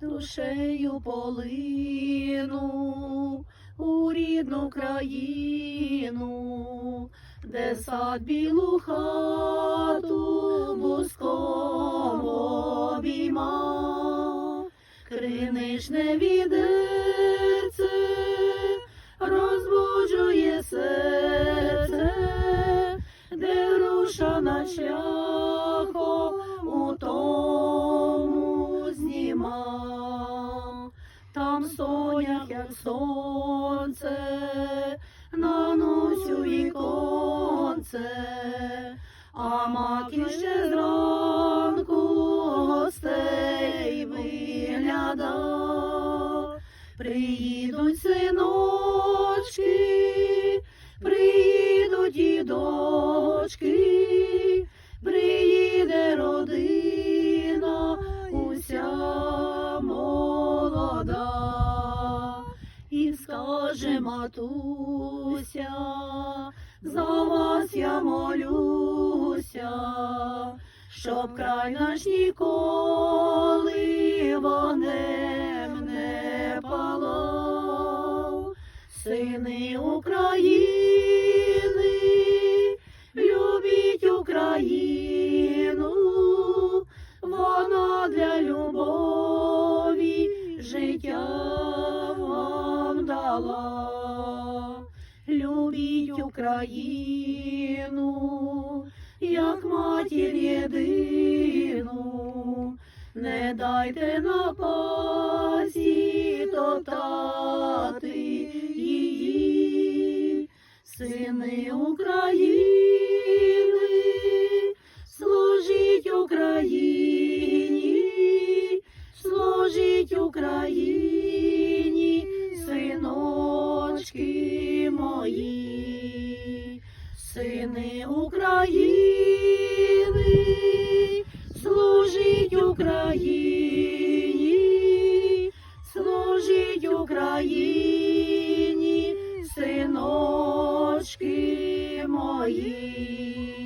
душею полину у рідну країну, де сад білу хату буском обійма, криничне відеце розбуджує серце, де груша над шляхом сонях, як сонце, на носю віконце, а маки ще зранку гостей вигляда. Приїдуть синочки, і скаже матуся, за вас я молюся, щоб край наш ніколи вогнем не палав. Сини України, вам. Любіть Україну, як матір єдину, не дайте напасті тотати її, сини України, служіть Україні, служіть Україні, мої, сини України, служіть Україні, служіть Україні, синочки мої.